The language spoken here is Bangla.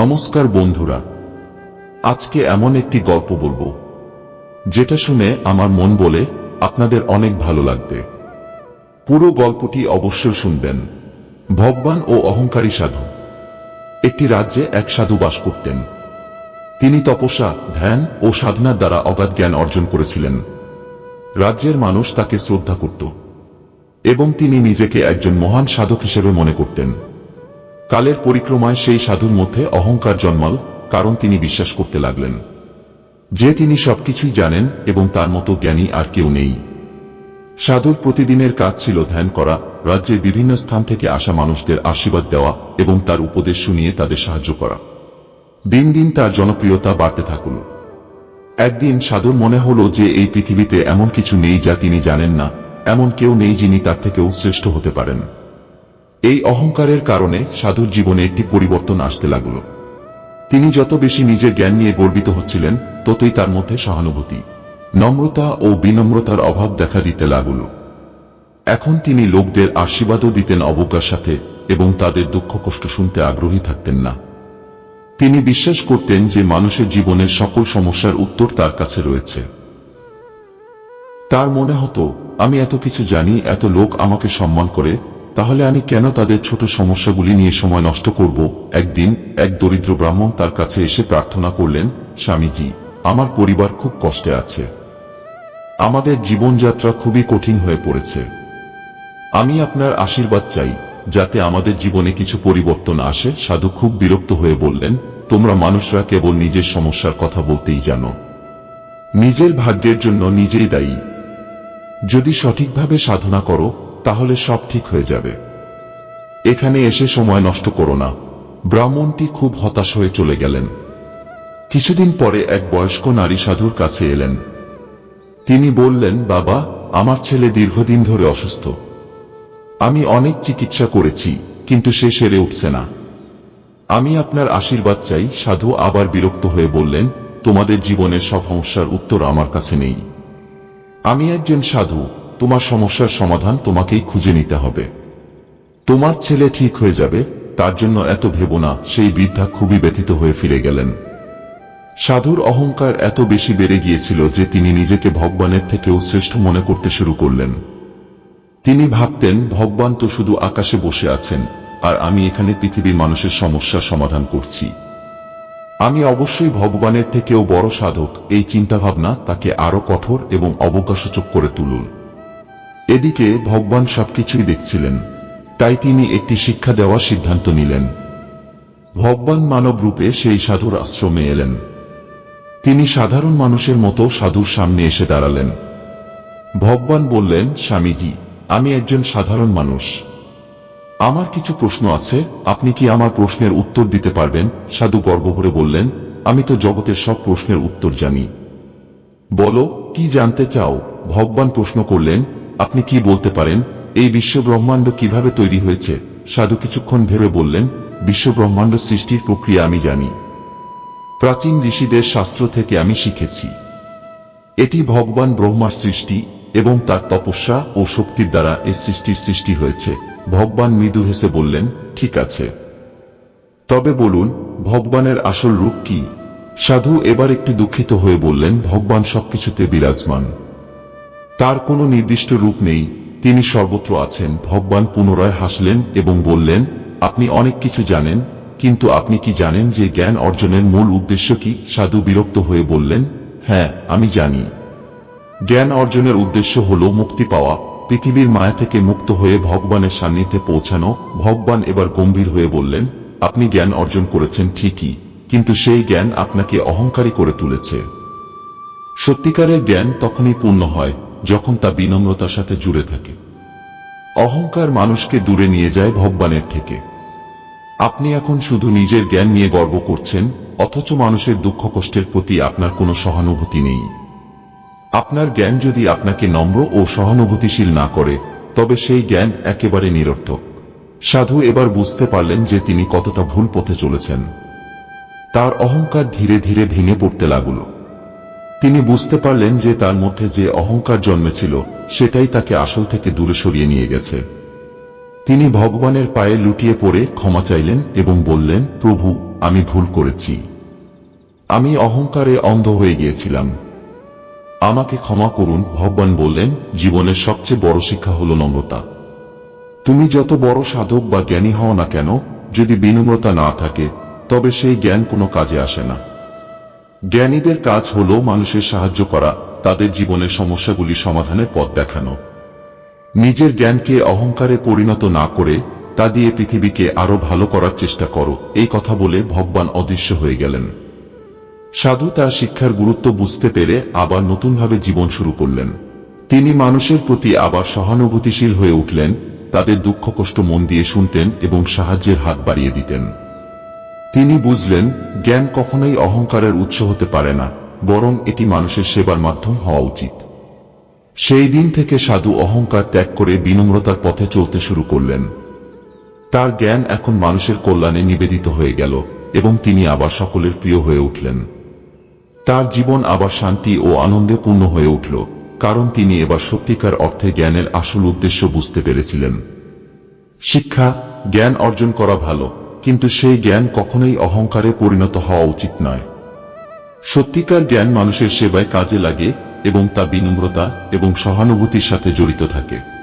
নমস্কার বন্ধুরা। আজকে এমন একটি গল্প বলব, যেটা শুনে আমার মন বলে আপনাদের অনেক ভালো লাগবে। পুরো গল্পটি অবশ্যই শুনবেন। ভগবান ও অহংকারী সাধু। একটি রাজ্যে এক সাধু বাস করতেন। তিনি তপস্যা, ধ্যান ও সাধনার দ্বারা অগাধ জ্ঞান অর্জন করেছিলেন। রাজ্যের মানুষ তাকে শ্রদ্ধা করত এবং তিনি নিজেকে একজন মহান সাধক হিসেবে মনে করতেন। কালের পরিক্রমায় সেই সাধুর মধ্যে অহংকার জন্মাল, কারণ তিনি বিশ্বাস করতে লাগলেন। যে তিনি সবকিছুই জানেন এবং তার মতো জ্ঞানী আর কেউ নেই। সাধুর প্রতিদিনের কাজ ছিল ধ্যান করা, রাজ্যের বিভিন্ন স্থান থেকে আসা মানুষদের আশীর্বাদ দেওয়া এবং তার উপদেশ শুনিয়ে তাদের সাহায্য করা। দিন দিন তার জনপ্রিয়তা বাড়তে থাকুল। একদিন সাধুর মনে হল যে এই পৃথিবীতে এমন কিছু নেই যা তিনি জানেন না, এমন কেউ নেই যিনি তার থেকেও শ্রেষ্ঠ হতে পারেন। এই অহংকারের কারণে সাধুর জীবনে একটি পরিবর্তন আসতে লাগল। তিনি যত বেশি নিজের জ্ঞান নিয়ে গর্বিত হচ্ছিলেন, ততই তার মধ্যে সহানুভূতি, নম্রতা ও বিনম্রতার অভাব দেখা দিতে লাগল। এখন তিনি লোকদের আশীর্বাদও দিতেন অবজ্ঞার সাথে এবং তাদের দুঃখ কষ্ট শুনতে আগ্রহী থাকতেন না। তিনি বিশ্বাস করতেন যে মানুষের জীবনের সকল সমস্যার উত্তর তার কাছে রয়েছে। তার মনে হতো, আমি এত কিছু জানি, এত লোক আমাকে সম্মান করে তাহলে আমি কেন তাদের ছোট সমস্যাগুলি নিয়ে সময় নষ্ট করব? একদিন এক দরিদ্র ব্রাহ্মণ তার কাছে এসে প্রার্থনা করলেন, স্বামীজি, আমার পরিবার খুব কষ্টে আছে। আমাদের জীবনযাত্রা খুবই কঠিন হয়ে পড়েছে। আমি আপনার আশীর্বাদ চাই, যাতে আমাদের জীবনে কিছু পরিবর্তন আসে। সাধু খুব বিরক্ত হয়ে বললেন, তোমরা মানুষরা কেবল নিজের সমস্যার কথা বলতেই জানো। নিজের ভাগ্যের জন্য নিজেই দায়ী। যদি সঠিকভাবে সাধনা করো তাহলে সব ঠিক হয়ে যাবে। এখানে এসে সময় নষ্ট করো না। ব্রাহ্মণটি খুব হতাশ হয়ে চলে গেলেন। কিছুদিন পরে এক বয়স্ক নারী সাধুর কাছে এলেন। তিনি বললেন, বাবা, আমার ছেলে দীর্ঘদিন ধরে অসুস্থ। আমি অনেক চিকিৎসা করেছি, কিন্তু সে সেরে উঠছে না। আমি আপনার আশীর্বাদ চাই। সাধু আবার বিরক্ত হয়ে বললেন, তোমাদের জীবনের সব সমস্যার উত্তর আমার কাছে নেই। আমি একজন সাধু তোমার সমস্যার সমাধান তোমাকেই খুঁজে নিতে হবে। তোমার ছেলে ঠিক হয়ে যাবে, তার জন্য এত ভেব না, সেই বৃদ্ধা খুবই ব্যথিত হয়ে ফিরে গেলেন। সাধুর অহংকার এত বেশি বেড়ে গিয়েছিল যে তিনি নিজেকে ভগবানের থেকেও শ্রেষ্ঠ মনে করতে শুরু করলেন। তিনি ভাবতেন, ভগবান তো শুধু আকাশে বসে আছেন, আর আমি এখানে পৃথিবীর মানুষের সমস্যা সমাধান করছি। আমি অবশ্যই ভগবানের থেকেও বড় সাধক, এই চিন্তাভাবনা তাকে আরও কঠোর এবং অবজ্ঞাসূচক করে তুলুন। এদিকে ভগবান সবকিছুই দেখছিলেন। তাই তিনি একটি শিক্ষা দেওয়ার সিদ্ধান্ত নিলেন। ভগবান মানব রূপে সেই সাধুর আশ্রমে এলেন। তিনি সাধারণ মানুষের মতো সাধুর সামনে এসে দাঁড়ালেন। ভগবান বললেন, স্বামীজি, আমি একজন সাধারণ মানুষ। আমার কিছু প্রশ্ন আছে, আপনি কি আমার প্রশ্নের উত্তর দিতে পারবেন? সাধু গর্ব করে বললেন, আমি তো জগতের সব প্রশ্নের উত্তর জানি। বলো, কি জানতে চাও? ভগবান প্রশ্ন করলেন আপনি কি বলতে পারেন, এই বিশ্ব ব্রহ্মাণ্ড কীভাবে তৈরি হয়েছে? সাধু কিছুক্ষণ ভেবে বললেন বিশ্ব ব্রহ্মাণ্ড সৃষ্টির প্রক্রিয়া আমি জানি। প্রাচীন ঋষিদের শাস্ত্র থেকে আমি শিখেছি। এটি ভগবান ব্রহ্মার সৃষ্টি এবং তার তপস্যা ও শক্তির দ্বারা এই সৃষ্টির সৃষ্টি হয়েছে। ভগবান মৃদু হেসে বললেন, ঠিক আছে। তবে বলুন, ভগবানের আসল রূপ কি? সাধু এবার একটু দুঃখিত হয়ে বললেন, ভগবান সবকিছুতে বিরাজমান। তার কোনো নির্দিষ্ট রূপ নেই। তিনি সর্বত্র আছেন। ভগবান পুনরায় হাসলেন এবং বললেন, আপনি অনেক কিছু জানেন, কিন্তু আপনি কি জানেন যে জ্ঞান অর্জনের মূল উদ্দেশ্য কি? সাধু বিরক্ত হয়ে বললেন হ্যাঁ আমি জানি। জ্ঞান অর্জনের উদ্দেশ্য হল মুক্তি পাওয়া। পৃথিবীর মায়া থেকে মুক্ত হয়ে ভগবানের সান্নিধ্যে পৌঁছানো। ভগবান এবার গম্ভীর হয়ে বললেন, আপনি জ্ঞান অর্জন করেছেন ঠিকই, কিন্তু সেই জ্ঞান আপনাকে অহংকারী করে তুলেছে। সত্যিকারের জ্ঞান তখনই পূর্ণ হয় যখন তা বিনম্রতার সাথে জুড়ে থাকে। অহংকার মানুষকে দূরে নিয়ে যায় ভগবানের থেকে। আপনি এখন শুধু নিজের জ্ঞান নিয়ে গর্ব করছেন, অথচ মানুষের দুঃখ কষ্টের প্রতি আপনার কোনো সহানুভূতি নেই। আপনার জ্ঞান যদি আপনাকে নম্র ও সহানুভূতিশীল না করে, তবে সেই জ্ঞান একেবারে নিরর্থক। সাধু এবার বুঝতে পারলেন যে তিনি কতটা ভুল পথে চলেছেন। তার অহংকার ধীরে ধীরে ভেঙে পড়তে লাগল। তিনি বুঝতে পারলেন যে তার মধ্যে যে অহংকার জন্মেছিল, সেটাই তাকে আসল থেকে দূরে সরিয়ে নিয়ে গেছে। তিনি ভগবানের পায়ে লুটিয়ে পড়ে ক্ষমা চাইলেন এবং বললেন, প্রভু, আমি ভুল করেছি। আমি অহংকারে অন্ধ হয়ে গিয়েছিলাম। আমাকে ক্ষমা করুন। ভগবান বললেন, জীবনের সবচেয়ে বড় শিক্ষা হল নম্রতা। তুমি যত বড় সাধক বা জ্ঞানী হও না কেন, যদি বিনম্রতা না থাকে, তবে সেই জ্ঞান কোনো কাজে আসে না। জ্ঞানীদের কাজ হল মানুষের সাহায্য করা, তাদের জীবনের সমস্যাগুলি সমাধানের পথ দেখানো। নিজের জ্ঞানকে অহংকারে পরিণত না করে, তা দিয়ে পৃথিবীকে আরও ভালো করার চেষ্টা করো, এই কথা বলে ভগবান অদৃশ্য হয়ে গেলেন। সাধু তার শিক্ষার গুরুত্ব বুঝতে পেরে আবার নতুনভাবে জীবন শুরু করলেন। তিনি মানুষের প্রতি আবার সহানুভূতিশীল হয়ে উঠলেন, তাদের দুঃখ কষ্ট মন দিয়ে শুনতেন এবং সাহায্যের হাত বাড়িয়ে দিতেন। তিনি বুঝলেন, জ্ঞান কখনোই অহংকারের উৎস হতে পারে না, বরং এটি মানুষের সেবার মাধ্যম হওয়া উচিত। সেই দিন থেকে সাধু অহংকার ত্যাগ করে বিনম্রতার পথে চলতে শুরু করলেন। তার জ্ঞান এখন মানুষের কল্যাণে নিবেদিত হয়ে গেল, এবং তিনি আবার সকলের প্রিয় হয়ে উঠলেন। তার জীবন আবার শান্তি ও আনন্দে পূর্ণ হয়ে উঠল, কারণ তিনি এবার সত্যিকার অর্থে জ্ঞানের আসল উদ্দেশ্য বুঝতে পেরেছিলেন। শিক্ষা, জ্ঞান অর্জন করা ভালো কিন্তু সেই জ্ঞান কখনোই অহংকারে পরিণত হওয়া উচিত নয়। সত্যিকার জ্ঞান মানুষের সেবায় কাজে লাগে এবং তা বিনম্রতা এবং সহানুভূতির সাথে জড়িত থাকে।